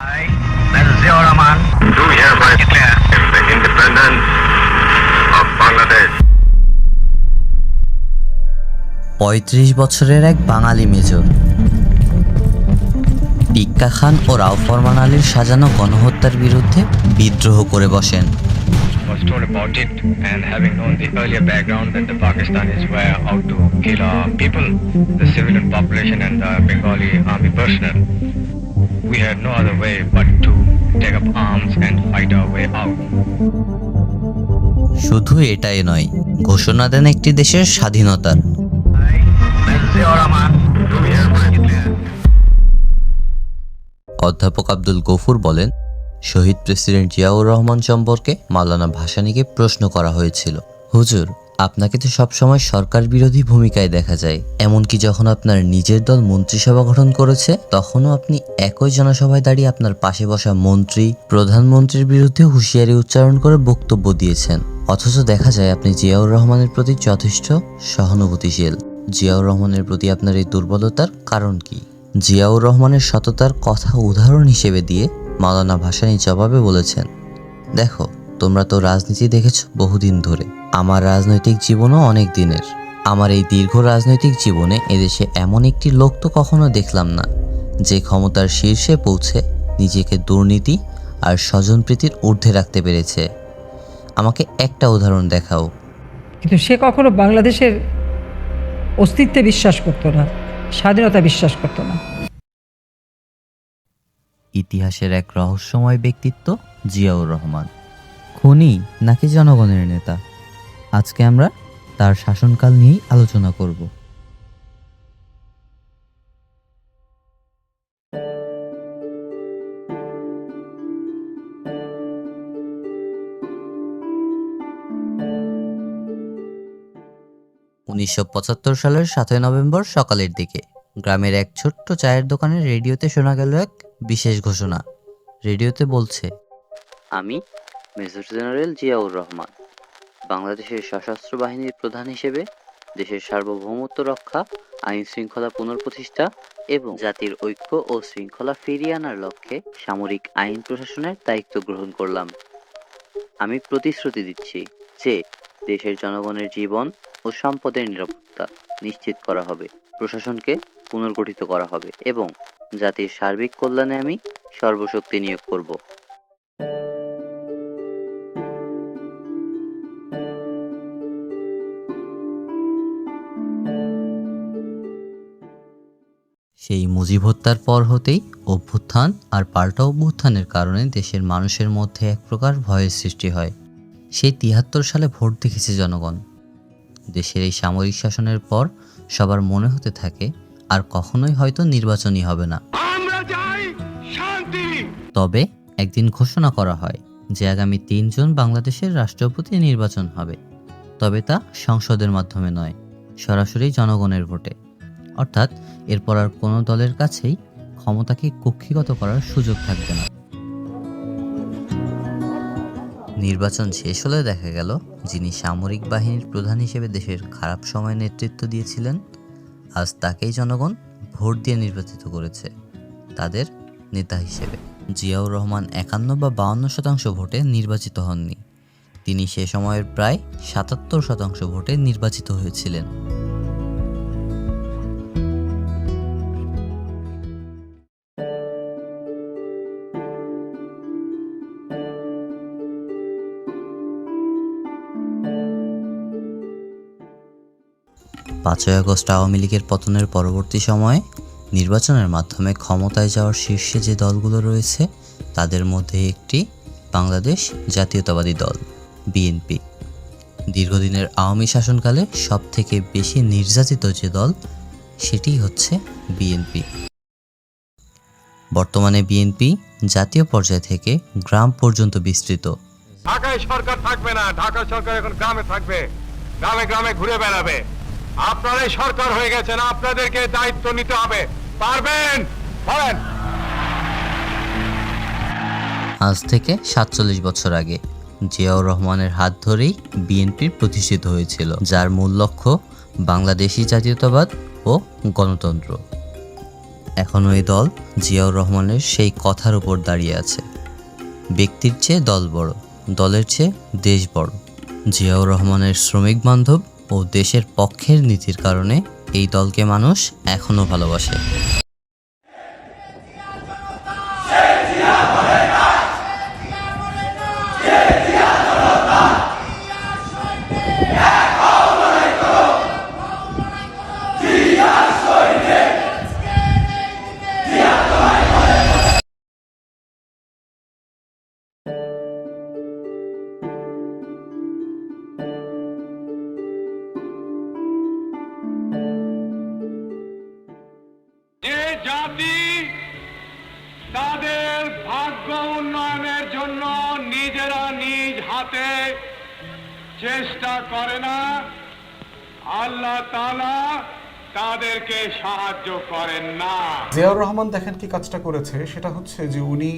I. Ziaur Rahman, do hereby declare the independence of Bangladesh. পঁয়ত্রিশ বছরের এক বাঙালি major টিক্কা খান ও রাও ফরমান আলীর সাজানো গণহত্যার বিরুদ্ধে বিদ্রোহ করে বসেন was told about it and having known the earlier background that the Pakistanis were out to kill our people, the civilian population and the Bengali army personnel, we had no other way but to take up arms and fight our way out. শুধু এটাই নয়, ঘোষণা দেন একটি দেশের স্বাধীনতার অধ্যাপক আব্দুল গফুর বলেন, শহীদ president Ziaur Rahman সম্পর্কে মালানা ভাসানীকে প্রশ্ন করা হয়েছিল হুজুর আপনাকে তো সবসময় সরকার বিরোধী ভূমিকায় দেখা যায়। এমনকি যখন আপনার নিজের দল মন্ত্রিসভা গঠন করেছে, তখনও আপনি একই জনসভায় দাঁড়িয়ে আপনার পাশে বসা মন্ত্রী, প্রধানমন্ত্রীর বিরুদ্ধে হুঁশিয়ারি উচ্চারণ করে বক্তব্য দিয়েছেন। অথচ দেখা যায় আপনি জিয়াউর রহমানের প্রতি যথেষ্ট সহানুভূতিশীল। জিয়াউর রহমানের প্রতি আপনার এই দুর্বলতার কারণ কি? জিয়াউর রহমানের সততার কথা উদাহরণ হিসেবে দিয়ে মাওলানা ভাসানী জবাবে বলেছেন, দেখো তোমরা তো রাজনীতি দেখেছ বহুদিন ধরে। আমার রাজনৈতিক জীবনও অনেক দিনের। আমার এই দীর্ঘ রাজনৈতিক জীবনে এদেশে এমন একটি লোক তো কখনো দেখলাম না যে ক্ষমতার শীর্ষে পৌঁছে নিজেকে দুর্নীতি আর স্বজনপ্রীতির ঊর্ধ্বে রাখতে পেরেছে। আমাকে একটা উদাহরণ দেখাও। কিন্তু সে কখনো বাংলাদেশের অস্তিত্বে বিশ্বাস করতো না স্বাধীনতা বিশ্বাস করতো না। ইতিহাসের এক রহস্যময় ব্যক্তিত্ব জিয়াউর রহমান। খুনি নাকি জনগণের নেতা? আজকে আমরা তার শাসনকাল নিয়েই আলোচনা করব। উনিশশো পঁচাত্তর সালের সাতই নভেম্বর সকালের দিকে গ্রামের এক ছোট্ট চায়ের দোকানে রেডিওতে শোনা গেল এক বিশেষ ঘোষণা। রেডিওতে বলছে, আমি মেজর জেনারেল জিয়াউর রহমান, বাংলাদেশের সশস্ত্র বাহিনীর প্রধান হিসেবে দেশের সার্বভৌমত্ব রক্ষা, আইন শৃঙ্খলা পুনঃপ্রতিষ্ঠা এবং জাতির ঐক্য ও শৃঙ্খলা ফিরিয়ে আনার লক্ষ্যে সামরিক আইন প্রশাসনের দায়িত্ব গ্রহণ করলাম। আমি প্রতিশ্রুতি দিচ্ছি যে দেশের জনগণের জীবন ও সম্পদের নিরাপত্তা নিশ্চিত করা হবে, প্রশাসনকে পুনর্গঠিত করা হবে এবং জাতির সার্বিক কল্যাণে আমি সর্বশক্তি নিয়োগ করব। সেই মুজিব হত্যার পর হতেই অভ্যুত্থান আর পাল্টা অভ্যুত্থানের কারণে দেশের মানুষের মধ্যে এক প্রকার ভয়ের সৃষ্টি হয়। সেই তিয়াত্তর সালে ভোট দেখেছে জনগণ। দেশের এই সামরিক শাসনের পর সবার মনে হতে থাকে আর কখনোই হয়তো নির্বাচনই হবে না। তবে একদিন ঘোষণা করা হয় যে আগামী তিনজন বাংলাদেশের রাষ্ট্রপতি নির্বাচন হবে। তবে তা সংসদের মাধ্যমে নয় সরাসরি জনগণের ভোটে। অর্থাৎ এরপর আর কোনো দলের কাছেই ক্ষমতাকে কক্ষিগত করার সুযোগ থাকবে না। নির্বাচন শেষ হলে দেখা গেল যিনি সামরিক বাহিনীর প্রধান হিসেবে দেশের খারাপ সময় নেতৃত্ব দিয়েছিলেন, আজ তাকেই জনগণ ভোট দিয়ে নির্বাচিত করেছে, তাদের নেতা হিসেবে। জিয়াউর রহমান একান্ন বা বাউন্ন শতাংশ ভোটে নির্বাচিত হননি। তিনি সে সময়ের প্রায় সাতাত্তর শতাংশ ভোটে নির্বাচিত হয়েছিলেন। পাঁচই আগস্ট আওয়ামী লীগের পতনের পরবর্তী সময়ে নির্বাচনের মাধ্যমে ক্ষমতায় যাওয়ার শীর্ষে যে দলগুলো রয়েছে, তাদের মধ্যে একটি বাংলাদেশ জাতীয়তাবাদী দল, বিএনপি। দীর্ঘদিনের আওয়ামী শাসনকালে সবথেকে বেশি নির্যাতিত যে দল, সেটি হচ্ছে বিএনপি। বর্তমানে বিএনপি জাতীয় পর্যায় থেকে গ্রাম পর্যন্ত বিস্তৃত। ঢাকায় সরকার থাকবে না, ঢাকা সরকার এখন গ্রামে থাকবে। গ্রামে গ্রামে ঘুরে বেড়াবে। আপনারাই সরকার হয়ে গেছেন, আপনাদেরকে দায়িত্ব নিতে হবে। পারবেন? বলেন আজ থেকে সাতচল্লিশ বছর আগে জিয়াউর রহমানের হাত ধরেই বিএনপির প্রতিষ্ঠিত হয়েছিল, যার মূল লক্ষ্য বাংলাদেশি জাতীয়তাবাদ ও গণতন্ত্র। এখনও এই দল জিয়াউর রহমানের সেই কথার উপর দাঁড়িয়ে আছে। ব্যক্তির চেয়ে দল বড়, দলের চেয়ে দেশ বড়। জিয়াউর রহমানের শ্রমিক বান্ধব ও দেশের পক্ষের নীতির কারণে এই দলকে মানুষ এখনও ভালোবাসে। জাতি তাদের ভাগ্য উন্নয়নের জন্য নিজেরা নিজ হাতে চেষ্টা করে না। আল্লাহ তাআলা তাদেরকে সাহায্য করেন না। জিয়াউর রহমান দেখেন কি কাজটা করেছে, সেটা হচ্ছে যে উনি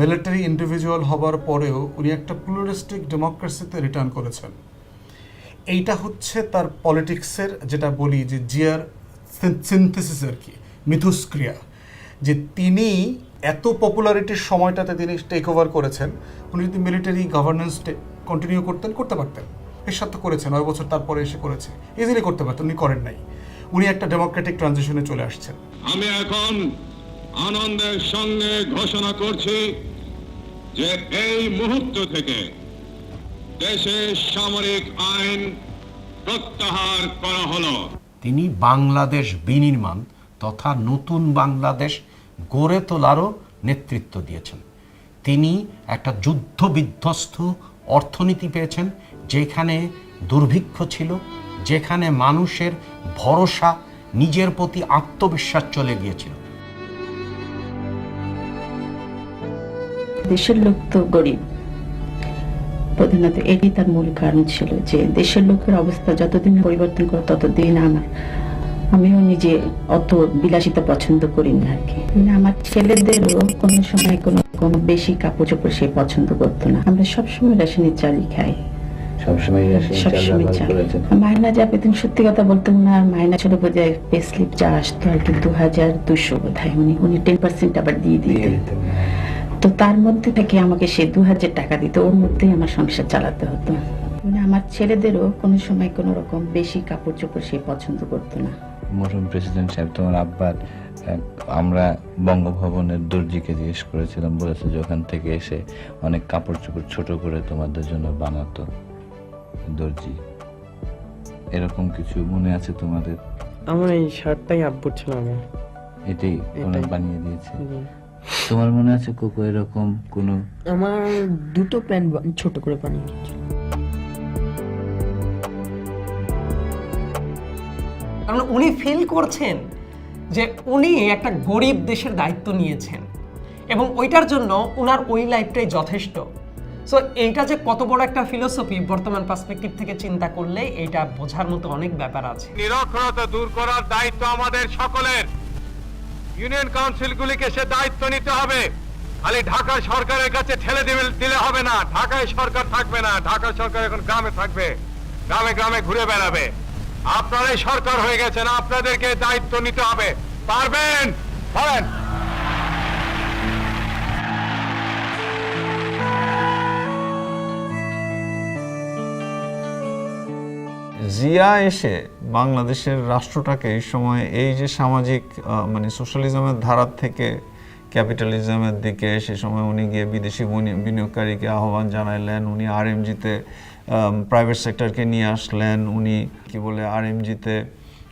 মিলিটারি ইন্ডিভিজুয়াল হবার পরেও উনি একটা প্লুরিস্টিক ডেমোক্রেসিতে রিটার্ন করেছেন। এইটা হচ্ছে তার পলিটিক্সের যেটা বলি যে জিয়ার সিনথেসিস আর কি। মিথুস্ক্রিয়া যে তিনি এত পপুলারিটির সময়টাতে তিনি টেক ওভার করেছেন উনি যদি মিলিটারি গভর্নেন্স কন্টিনিউ করতেন করতে পারতেন। এর সাথে করেছেন নয় বছর তারপরে এসে করেছে। ইজিলি করতে পারতেন উনি করেন নাই। উনি একটা ডেমোক্রেটিক ট্রানজিশনে চলে আসছেন। আমি এখন আনন্দের সঙ্গে ঘোষণা করছি যে এই মুহূর্ত থেকে দেশে সামরিক আইন প্রত্যাহার করা হলো। তিনি বাংলাদেশ বিনির্মাণ তথা নতুন বাংলাদেশ গড়ে তোলারও নেতৃত্ব দিয়েছেন। তিনি একটা যুদ্ধ বিধ্বস্ত অর্থনীতি পেয়েছেন, যেখানে দুর্ভিক্ষ ছিল, যেখানে মানুষের ভরসা নিজের প্রতি আত্মবিশ্বাস চলে গিয়েছিল। দেশের লোক তো গরিব। প্রধানত এটি তার মূল কারণ ছিল যে দেশের লোকের অবস্থা যতদিন পরিবর্তন করে ততদিন আমার আমিও নিজে অত বিলাসিতা পছন্দ করি না আর কি। মানে আমার ছেলেদেরও কোনো সময় কোনো কোনো বেশি কাপড় চোপড় সে পছন্দ করতো না। আমরা সবসময় রেশনের চালই খাই। সবসময় সবসময় যা পেতেন সত্যি কথা বলতে উনার মায়না ছিল বোধহয় পে স্লিপ যা আসতো আর কি দু হাজার দুশো বোধ হয় উনি উনি টেন পার্সেন্ট আবার দিয়ে দিতেন। তো তার মধ্যে থেকে আমাকে সে দু হাজার টাকা দিত ওর মধ্যেই আমার সংসার চালাতে হতো। মানে আমার ছেলেদেরও কোনো সময় কোনো রকম বেশি কাপড় চোপড় সে পছন্দ করতো না। মরহুম প্রেসিডেন্ট সাহেব তোমার আব্বার আমরা বঙ্গভবনের দর্জিকে জিজ্ঞেস করেছিলাম বলেছে যে ওখান থেকে এসে অনেক কাপড় চোপড় ছোট করে তোমাদের জন্য বানাতো দর্জি। এরকম কিছু মনে আছে তোমাদের? আমার এই শার্টটাই আব্বুর ছিল আমার এটাই ওরা বানিয়ে দিয়েছে? তোমার মনে আছে কোকো এরকম কোনো? আমার দুটো প্যান্ট ছোট করে বানিয়ে দিয়েছিল। কারণ উনি ফিল করছেন যে উনি একটা গরিব দেশের দায়িত্ব নিয়েছেন এবং ওইটার জন্য ওনার ওই লাইফটাই যথেষ্ট। সো এইটা যে কত বড় একটা ফিলোসফি বর্তমান পার্সপেক্টিভ থেকে চিন্তা করলে এইটা বোঝার মতো অনেক ব্যাপার আছে। নিরক্ষরতা দূর করার দায়িত্ব আমাদের সকলের। ইউনিয়ন কাউন্সিলগুলিকে সে দায়িত্ব নিতে হবে। খালি ঢাকা সরকারের কাছে ঠেলে দিবে দিলে হবে না। ঢাকায় সরকার থাকবে না। ঢাকা সরকার এখন গ্রামে থাকবে। গ্রামে গ্রামে ঘুরে বেড়াবে। আপনারাই সরকার হয়ে গেছেন, আপনাদেরকে দায়িত্ব নিতে হবে। পারবেন? বলেন। জিয়া এসে বাংলাদেশের রাষ্ট্রটাকে এই সময় এই যে সামাজিক মানে সোশ্যালিজমের ধারার থেকে ক্যাপিটালিজমের দিকে সে সময় উনি গিয়ে বিদেশি বিনিয়োগকারীকে আহ্বান জানাইলেন, উনি আর আরএমজিতে প্রাইভেট সেক্টরকে নিয়ে আসলেন, উনি কি বলে আরএমজিতে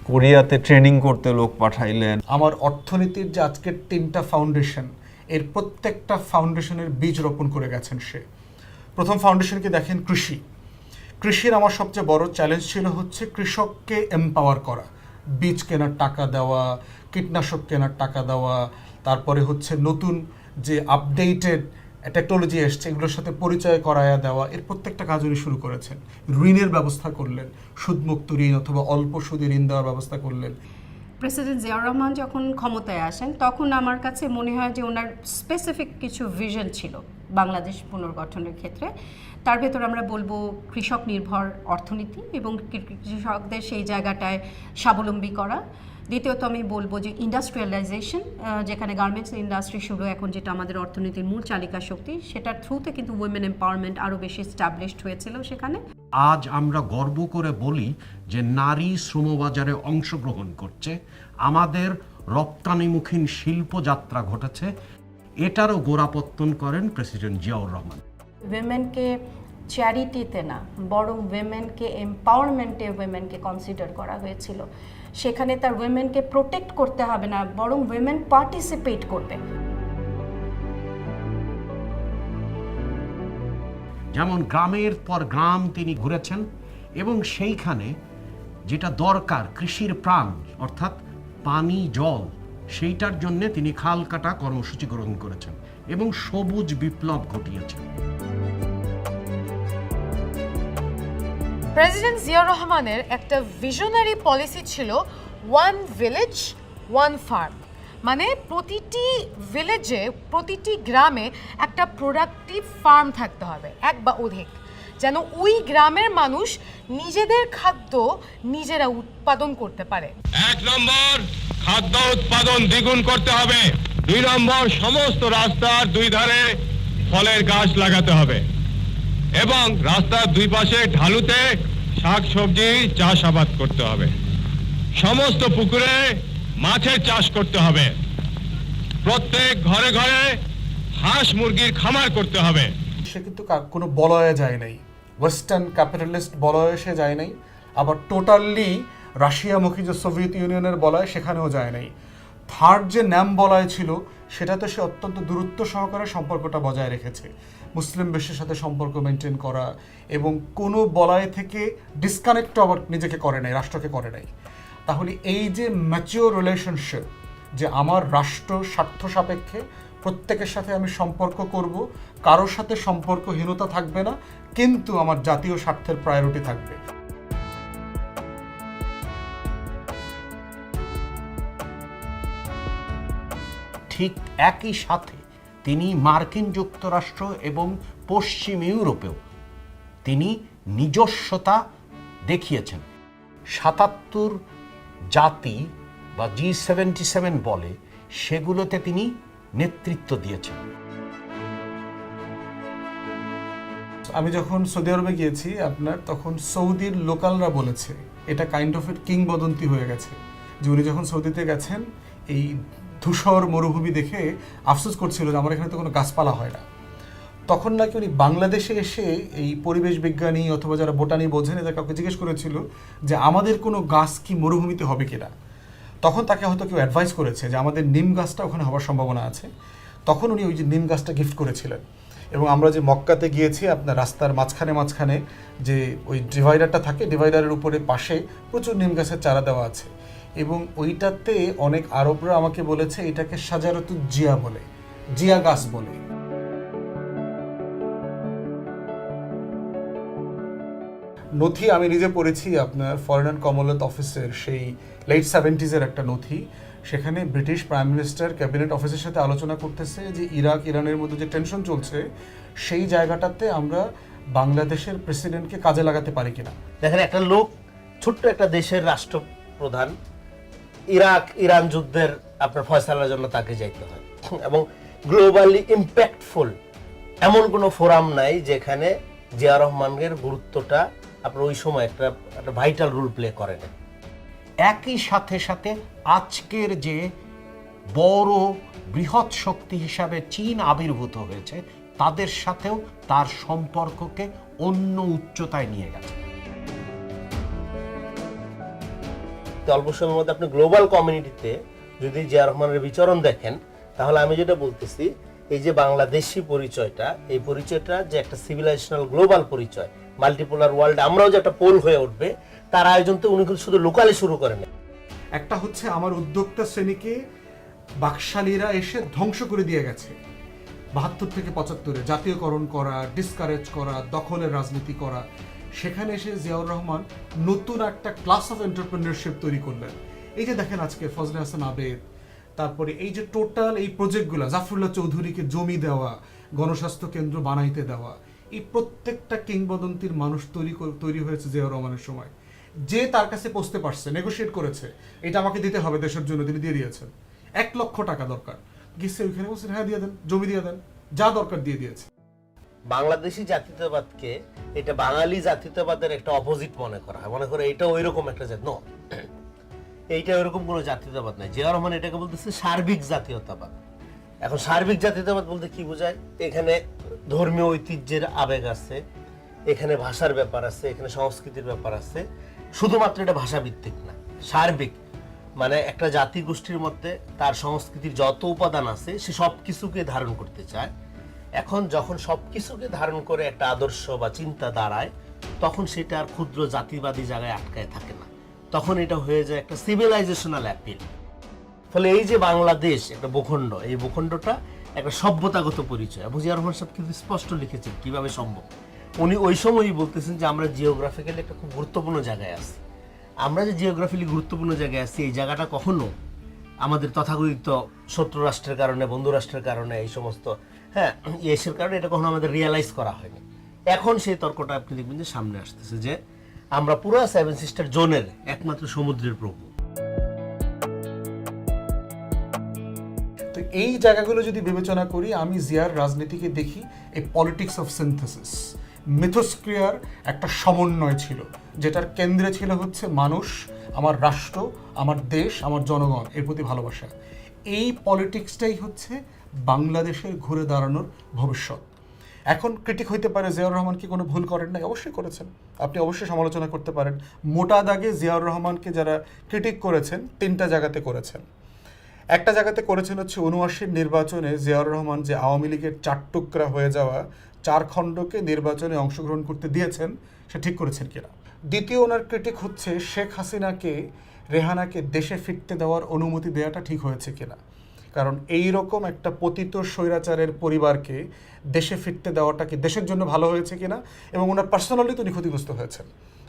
কোরিয়াতে ট্রেনিং করতে লোক পাঠাইলেন। আমার অর্থনীতির যে আজকের তিনটা ফাউন্ডেশন এর প্রত্যেকটা ফাউন্ডেশনের বীজ রোপণ করে গেছেন সে। প্রথম ফাউন্ডেশনকে দেখেন কৃষি। কৃষির আমার সবচেয়ে বড় চ্যালেঞ্জ ছিল হচ্ছে কৃষককে এম্পাওয়ার করা। বীজ কেনার টাকা দেওয়া, কীটনাশক কেনার টাকা দেওয়া, তারপরে হচ্ছে নতুন যে আপডেটেড টেকনোলজি এসছে, এগুলোর সাথে পরিচয় করায়া দেওয়া, এর প্রত্যেকটা কাজ উনি শুরু করেছেন। ঋণের ব্যবস্থা করলেন, সুদমুক্ত ঋণ অথবা অল্প সুদে ঋণ দেওয়ার ব্যবস্থা করলেন। প্রেসিডেন্ট জিয়াউর রহমান যখন ক্ষমতায় আসেন, তখন আমার কাছে মনে হয় যে ওনার স্পেসিফিক কিছু ভিশন ছিল বাংলাদেশ পুনর্গঠনের ক্ষেত্রে। তার ভেতর আমরা বলব কৃষক নির্ভর অর্থনীতি এবং কৃষকদের সেই জায়গাটায় স্বাবলম্বী করা। দ্বিতীয়ত আমি বলব যে ইন্ডাস্ট্রিয়ালাইজেশন যেখানে গার্মেন্টস ইন্ডাস্ট্রি শুরু এখন যেটা আমাদের অর্থনীতির মূল চালিকা শক্তি সেটার থ্রুতে কিন্তু উইমেন এম্পাওয়ারমেন্ট আরও বেশি স্টাবলিশড হয়েছিল সেখানে। আজ আমরা গর্ব করে বলি যে নারী শ্রমবাজারে অংশগ্রহণ করছে আমাদের রপ্তানিমুখীন শিল্পযাত্রা ঘটেছে এটারও গোড়াপত্তন করেন প্রেসিডেন্ট জিয়াউর রহমান। উইমেনকে চ্যারিটিতে না বরং উইমেনকে এম্পাওয়ারমেন্টে উইমেনকে কনসিডার করা হয়েছিল। সেখানে তার উইমেনকে প্রোটেক্ট করতে হবে না, বরং উইমেন পার্টিসিপেট করবে। যেমন গ্রামের পর গ্রাম তিনি ঘুরেছেন, এবং সেইখানে যেটা দরকার, কৃষির প্রাণ, অর্থাৎ পানি, জল, সেইটার জন্যে তিনি খাল কাটা কর্মসূচি গ্রহণ করেছেন, এবং সবুজ বিপ্লব ঘটিয়েছেন। প্রেসিডেন্ট জিয়া রহমানের একটা ভিশনারি পলিসি ছিল ওয়ান ভিলেজ ওয়ান ফার্ম মানে প্রতিটি ভিলেজে প্রতিটি গ্রামে একটা প্রোডাক্টিভ ফার্ম থাকতে হবে, এক বা অধিক। যেন ওই গ্রামের মানুষ নিজেদের খাদ্য নিজেরা উৎপাদন করতে পারে। এক নম্বর, খাদ্য উৎপাদন দ্বিগুণ করতে হবে। দুই নম্বর, সমস্ত রাস্তার দুই ধারে ফলের গাছ লাগাতে হবে। এবং রাস্তার দুই পাশে ঢালুতে শাক সবজি চাষাবাদ করতে হবে। সমস্ত পুকুরে মাছের চাষ করতে হবে। প্রত্যেক ঘরে ঘরে হাঁস মুরগির খামার করতে হবে। সে কিন্তু কোনো বলয়ে যায় নাই। ওয়েস্টার্ন ক্যাপিটালিস্ট বলয়ে সে যায় নাই। আবার টোটালি রাশিয়ামুখী যে সোভিয়েত ইউনিয়নের বলয় সেখানেও যায় নাই। থার্ড যে ন্যাম বলয় ছিল, সেটাতে সে অত্যন্ত দূরত্ব সহকারে সম্পর্কটা বজায় রেখেছে। মুসলিম বিশ্বের সাথে সম্পর্ক মেনটেন করা এবং কোনো বলয় থেকে ডিসকানেক্ট আবার নিজেকে করে নাই, রাষ্ট্রকে করে নাই। তাহলে এই যে ম্যাচিওর রিলেশনশিপ যে আমার রাষ্ট্র স্বার্থ সাপেক্ষে প্রত্যেকের সাথে আমি সম্পর্ক করব, কারোর সাথে সম্পর্কহীনতা থাকবে না, কিন্তু আমার জাতীয় স্বার্থের প্রায়োরিটি থাকবে। ঠিক একই সাথে তিনি মার্কিন যুক্তরাষ্ট্র এবং পশ্চিম ইউরোপেও তিনি নিজস্বতা দেখিয়েছেন। সাতাত্তর জাতি বা জি সেভেন্টি সেভেন বলে সেগুলোতে তিনি নেতৃত্ব দিয়েছেন। আমি যখন সৌদি আরবে গিয়েছি আপনার, তখন সৌদির লোকালরা বলেছে, এটা কাইন্ড অফ কিংবদন্তি হয়ে গেছে যে উনি যখন সৌদিতে গেছেন, এই ধূসর মরুভূমি দেখে আফসোস করছিল যে আমার এখানে তো কোনো গাছপালা হয় না। তখন নাকি উনি বাংলাদেশে এসে এই পরিবেশ বিজ্ঞানী অথবা যারা বোটানি বোঝেন, এদের কাউকে জিজ্ঞেস করেছিল যে আমাদের কোনো গাছ কি মরুভূমিতে হবে কিনা। তখন তাকে হয়তো কেউ অ্যাডভাইস করেছে যে আমাদের নিম গাছটা ওখানে হওয়ার সম্ভাবনা আছে। তখন উনি ওই যে নিম গাছটা গিফট করেছিলেন। এবং আমরা যে মক্কাতে গিয়েছি, আপনার রাস্তার মাঝখানে মাঝখানে যে ওই ডিভাইডারটা থাকে ডিভাইডারের উপরে পাশে প্রচুর নিম গাছের চারা দেওয়া আছে। এবং ওইটাতে অনেক আরবরা আমাকে বলেছে, এটাকে সাজারতু জিয়া বলে, জিয়া গাছ বলে। নথি আমি নিজে পড়েছি আপনার ফরেন অ্যান্ড কমনওয়েলথ অফিসের সেই লেট সেভেন্টিজের একটা নথি। সেখানে ব্রিটিশ প্রাইম মিনিস্টার ক্যাবিনেট অফিসের সাথে আলোচনা করতেছে যে ইরাক, ইরানের মধ্যে যে টেনশন চলছে, সেই জায়গাটাতে আমরা বাংলাদেশের প্রেসিডেন্টকে কাজে লাগাতে পারি কিনা। দেখেন, একটা লোক ছোট্ট একটা দেশের রাষ্ট্রপ্রধান ইরাক, ইরান যুদ্ধের আপনার ফয়সালার জন্য তাকে যাইতে হয়। এবং গ্লোবালি ইম্প্যাক্টফুল এমন কোনো ফোরাম নাই যেখানে জিয়া রহমানের গুরুত্বটা আপনার ওই সময় একটা একটা ভাইটাল রোল প্লে করে না একই সাথে সাথে আজকের যে বড় বৃহৎ শক্তি হিসাবে চীন আবির্ভূত হয়েছে, তাদের সাথেও তার সম্পর্ককে অন্য উচ্চতায় নিয়ে গেছে। অল্প সময়ের মধ্যে আপনি গ্লোবাল কমিউনিটিতে যদি জিয়া রহমানের বিচরণ দেখেন, তাহলে আমি যেটা বলতেছি, এই যে বাংলাদেশি পরিচয়টা, এই পরিচয়টা যে একটা সিভিলাইজেশনাল গ্লোবাল পরিচয় মাল্টিপোলার ওয়ার্ল্ড আমরাও যে একটা পোল হয়ে উঠবে, তার আয়োজন তো উনি শুধু লোকালে শুরু করেন একটা হচ্ছে আমার উদ্যোক্তা শ্রেণীকে বাকশালীরা এসে ধ্বংস করে দিয়ে গেছে। বাহাত্তর থেকে পঁচাত্তরে, জাতীয়করণ করা ডিসকারেজ করা, দখলের রাজনীতি করা। সেখানে এসে জিয়াউর রহমান নতুন একটা ক্লাস অফ এন্টারপ্রেনারশিপ তৈরি করলেন। এই যে দেখেন আজকে ফজলে হাসান আবেদ, তারপরে এই যে টোটাল এই প্রজেক্টগুলো জাফরুল্লাহ চৌধুরীকে জমি দেওয়া, গণস্বাস্থ্য কেন্দ্র বানাইতে দেওয়া, এই প্রত্যেকটা কিংবদন্তির মানুষ তৈরি তৈরি হয়েছে জিয়াউর রহমানের সময়। যে তার কাছে পৌঁছতে পারছে নেগোশিয়েট করেছে, এটা আমাকে দিতে হবে দেশের জন্য, তিনি দিয়ে দিয়েছেন। এক লক্ষ টাকা দরকার। গেছে ওইখানে বলছেন হ্যাঁ দিয়ে দেন, জমি দিয়ে দেন, যা দরকার দিয়ে দিয়েছে। বাংলাদেশি জাতীয়তাবাদকে এটা বাঙালি জাতীয়তাবাদের একটা অপোজিট মনে করা হয়। মনে করে এটা ওইরকম একটা জাত নো এইটা ওইরকম কোনো জাতীয়তাবাদ নাই। জিয়া রহমান এটাকে বলতেছে সার্বিক জাতীয়তাবাদ। এখন সার্বিক জাতীয়তাবাদ বলতে কি বোঝায়? এখানে ধর্মীয় ঐতিহ্যের আবেগ আছে, এখানে ভাষার ব্যাপার আছে, এখানে সংস্কৃতির ব্যাপার আছে। শুধুমাত্র এটা ভাষাভিত্তিক না, সার্বিক। মানে একটা জাতি গোষ্ঠীর মধ্যে তার সংস্কৃতির যত উপাদান আছে, সে সব কিছুকে ধারণ করতে চায়। এখন যখন সবকিছুকে ধারণ করে একটা আদর্শ বা চিন্তা দাঁড়ায়, তখন সেটা আর ক্ষুদ্র জাতিবাদী জায়গায় আটকায় থাকে না। তখন এটা হয়ে যায় একটা সিভিলাইজেশনাল অ্যাপিল ফলে এই যে বাংলাদেশ, একটা ভূখণ্ড, এই ভূখণ্ডটা একটা সভ্যতাগত পরিচয়। এবং জিয়া রহমান সাহেব কিন্তু স্পষ্ট লিখেছেন কীভাবে সম্ভব। উনি ওই সময়ই বলতেছেন যে, আমরা জিওগ্রাফিক্যালি একটা খুব গুরুত্বপূর্ণ জায়গায় আছি। আমরা যে জিওগ্রাফিক্যালি গুরুত্বপূর্ণ জায়গায় আছি, এই জায়গাটা কখনো আমাদের তথাকথিত শত্রু রাষ্ট্রের কারণে, বন্ধু রাষ্ট্রের কারণে, এই সমস্ত হ্যাঁ এসের কারণে এটা কখনো আমাদের রিয়েলাইজ করা হয়নি। এখন সেই তর্কটা আপনি দেখবেন যে সামনে আসতেছে যে আমরা পুরো সেভেন সিস্টার জোনের একমাত্র সমুদ্রের প্রভু। তো এই জায়গাগুলো যদি বিবেচনা করি, আমি জিয়ার রাজনীতিকে দেখি, এই পলিটিক্স অফ সিনথেসিস মিথস্ক্রিয়ার একটা সমন্বয় ছিল, যেটার কেন্দ্রে ছিল হচ্ছে মানুষ, আমার রাষ্ট্র, আমার দেশ, আমার জনগণ, এর প্রতি ভালোবাসা। এই পলিটিক্সটাই হচ্ছে বাংলাদেশের ঘুরে দাঁড়ানোর ভবিষ্যৎ। এখন ক্রিটিক হইতে পারে জিয়াউর রহমান কি কোনো ভুল করেন নাই? অবশ্যই করেছেন। আপনি অবশ্যই সমালোচনা করতে পারেন। মোটা দাগে জিয়াউর রহমানকে যারা ক্রিটিক করেছেন, তিনটা জায়গাতে করেছেন। একটা জায়গাতে করেছেন হচ্ছে উনআশির নির্বাচনে জিয়াউর রহমান যে আওয়ামী লীগের চার টুকরা হয়ে যাওয়া চার খণ্ডকে নির্বাচনে অংশগ্রহণ করতে দিয়েছেন, সে ঠিক করেছেন কিনা? দ্বিতীয় ওনার ক্রিটিক হচ্ছে শেখ হাসিনাকে, রেহানাকে দেশে ফিরতে দেওয়ার অনুমতি দেওয়াটা ঠিক হয়েছে কিনা? কারণ এই রকম একটা পতিত স্বৈরাচারের পরিবারকে দেশে ফিরতে দেওয়াটা কি দেশের জন্য ভালো হয়েছে কিনা? এবং ওনার পার্সোনালি তো ক্ষতিগ্রস্ত হয়েছেন।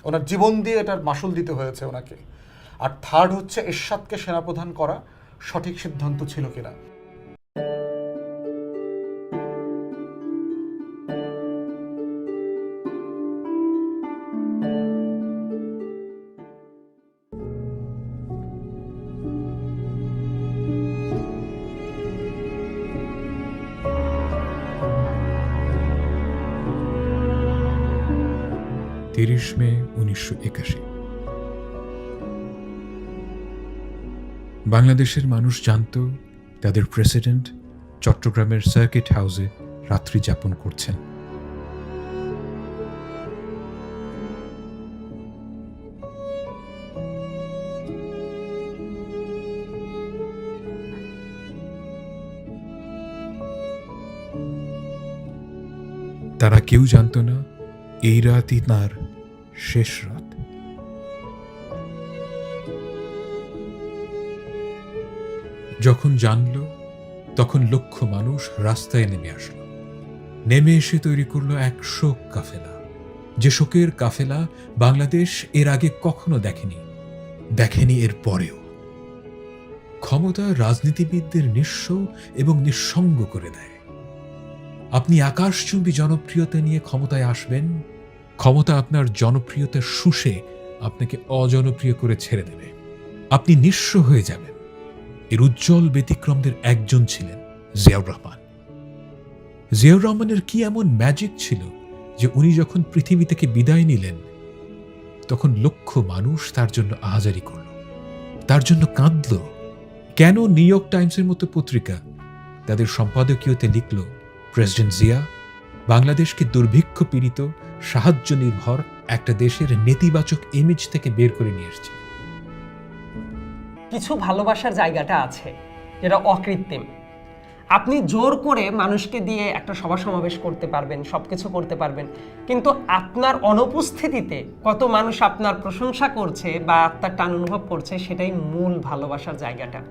ওনার জীবন দিয়ে এটার মাসুল দিতে হয়েছে ওনাকে। আর থার্ড হচ্ছে এরশাদকে সেনাপ্রধান করা সঠিক সিদ্ধান্ত ছিল কিনা? তিরিশ মে উনিশশো একাশি। বাংলাদেশের মানুষ জানত তাদের প্রেসিডেন্ট চট্টগ্রামের সার্কিট হাউসে রাত্রি যাপন করছেন। তারা কেউ জানত না এই রাতই তার শেষ রাত। যখন জানল, তখন লক্ষ মানুষ রাস্তায় নেমে আসলো। নেমে এসে তৈরি করল এক শোক কাফেলা। যে শোকের কাফেলা বাংলাদেশ এর আগে কখনো দেখেনি দেখেনি এর পরেও। ক্ষমতা রাজনীতিবিদদের নিঃস্ব এবং নিঃসঙ্গ করে দেয়। আপনি আকাশচুম্বী জনপ্রিয়তা নিয়ে ক্ষমতায় আসবেন ক্ষমতা আপনার জনপ্রিয়তা শুষে আপনাকে অজনপ্রিয় করে ছেড়ে দেবে। আপনি নিঃস্ব হয়ে যাবেন। এর উজ্জ্বল ব্যতিক্রমদের একজন ছিলেন জিয়াউর রহমান। জিয়াউর রহমানের কি এমন ম্যাজিক ছিল যে উনি যখন পৃথিবী থেকে বিদায় নিলেন, তখন লক্ষ মানুষ তার জন্য আহাজারি করল। তার জন্য কাঁদল। কেন নিউ ইয়র্ক টাইমসের মতো পত্রিকা তাদের সম্পাদকীয়তে লিখল প্রেসিডেন্ট জিয়া বাংলাদেশকে দুর্ভিক্ষ পীড়িত, সাহায্য নির্ভর একটা দেশের নেতিবাচক ইমেজ থেকে বের করে নিয়ে এসছে। কিছু ভালোবাসার জায়গাটা আছে, যেটা অকৃত্রিম। আপনি জোর করে মানুষকে দিয়ে একটা সভা সমাবেশ করতে পারবেন সব কিছু করতে পারবেন, কিন্তু আপনার অনুপস্থিতিতে কত মানুষ আপনার প্রশংসা করছে বা আপনার টান অনুভব করছে, সেটাই মূল ভালোবাসার জায়গাটা।